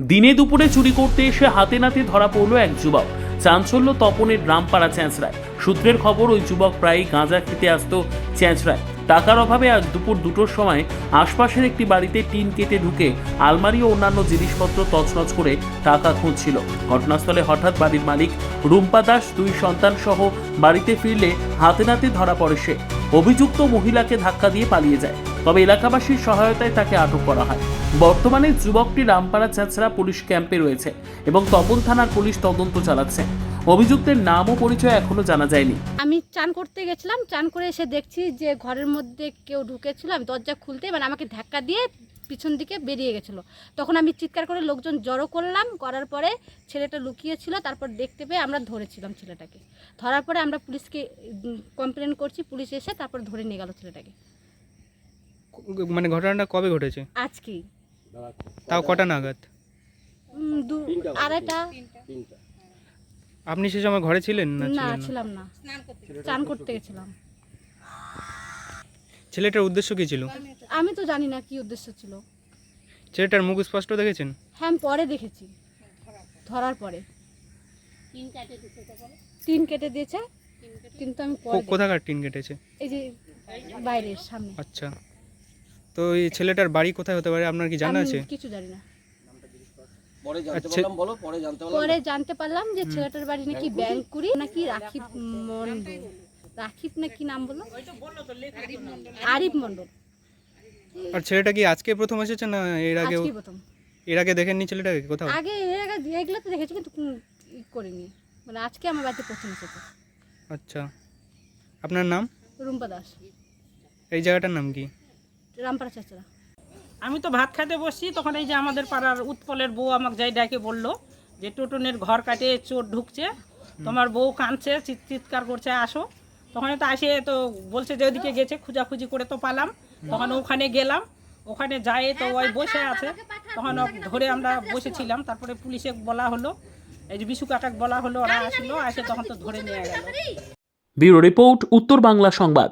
দিনে দুপুরে চুরি করতে এসে হাতে নাতে ধরা পড়ল এক যুবক। চাঞ্চল্য তপনের রামপাড়া চ্যাঁচড়ায়। সূত্রের খবর, ওই যুবক প্রায়ই গাঁজা খেতে আসতো চ্যাঁচড়ায়। টাকার অভাবে আজ দুপুর দুটোর সময় আশপাশের একটি বাড়িতে টিন কেটে ঢুকে আলমারি ও অন্যান্য জিনিসপত্র তছনছ করে টাকা খুঁজছিল। ঘটনাস্থলে হঠাৎ বাড়ির মালিক রুম্পা দাস, দুই সন্তান সহ বাড়িতে ফিরলে হাতে নাতে ধরা পড়ে সে। অভিযুক্ত মহিলাকে ধাক্কা দিয়ে পালিয়ে যায়। তবে এলাকাবাসীর সহায়তায় তাকে আটক করা হয়। বর্তমানে যুবকটি রামপাড়া চাঁচড়া পুলিশ ক্যাম্পে রয়েছে এবং তপন থানার পুলিশ তদন্ত চালাচ্ছে। অভিযুক্তের নাম ও পরিচয় এখনও জানা যায়নি। আমি চান করতে গেছিলাম, চান করে এসে দেখছি যে ঘরের মধ্যে কেউ ঢুকেছিল। আমি দরজা খুলতে মানে আমাকে ধাক্কা দিয়ে পিছন দিকে বেরিয়ে গেছিল। তখন আমি চিৎকার করে লোকজন জড়ো করলাম, করার পরে ছেলেটা লুকিয়েছিল, তারপর দেখতে পেয়ে আমরা ধরেছিলাম ছেলেটাকে। ধরার পরে আমরা পুলিশকে কমপ্লেন করছি, পুলিশ এসে তারপর ধরে নিয়ে গেল ছেলেটাকে। মানে ঘটনাটা কবে ঘটেছে? আজকেই। তাও কটা নাগাদ? আড়াইটা। আপনি সে সময় ঘরে ছিলেন না না ছিলাম না। চান করতে গেছিলাম। ছেলেটার উদ্দেশ্য কি ছিল? আমি তো জানি না কি উদ্দেশ্য ছিল। ছেলেটার মুখ স্পষ্ট দেখেছেন? হ্যাঁ আমি পরে দেখেছি। ধরার পরে। টিন কেটে দিয়েছে কিন্তু আমি। কোথাকার টিন কেটেছে? এই যে বাইরের সামনে। আচ্ছা। তো এই ছেলেটার বাড়ি কোথায় হতে পারে? আপনার কি জানা আছে? কিছু জানি না। পরে জানতে আচ্ছা। পারলাম বলো পরে জানতে পারলাম। পরে জানতে পারলাম যে ছেলেটার বাড়ি নাকি ব্যাংকুড়ি নাকি রাখিব মন্ডল রাখিব না কি নাম বলল? আরিফ মন্ডল আর ছেলেটা কি আজকে প্রথম এসেছে না এর আগে আজকে প্রথম। এর আগে দেখেননি ছেলেটাকে কোথাও? আগে এর আগে এগুলো তো দেখেছি কিন্তু করিনি। মানে আজকে আমার বাড়িতে প্রথম এসেছে। আচ্ছা। আপনার নাম? রুম্পা দাস। এই জায়গাটার নাম কি? রামপাড়া চাচরা আমি তো ভাত খেতে বসছি তখন এই যে আমাদের পাড়ার উৎপলের বউ আমাকে যাই ডাকে বলল যে টোটনের ঘর কাটে চোর ঢুকছে তোমার বউ কাঁদছে চিৎ- চিৎকার করছে আসো। তখন তো আসে তো বলছে যে ওদিকে গেছে খুঁজাখুঁজি করে তো পালাম। তখন ওখানে গেলাম ওখানে যায় তো ওই বসে আছে। তখন ধরে আমরা বসেছিলাম তারপরে পুলিশে বলা হলো এই যে বিশু কাকাকে বলা হলো ওরা আসলো আসে তখন তো ধরে নিয়ে গেল। ব্যুরো রিপোর্ট উত্তর বাংলা সংবাদ।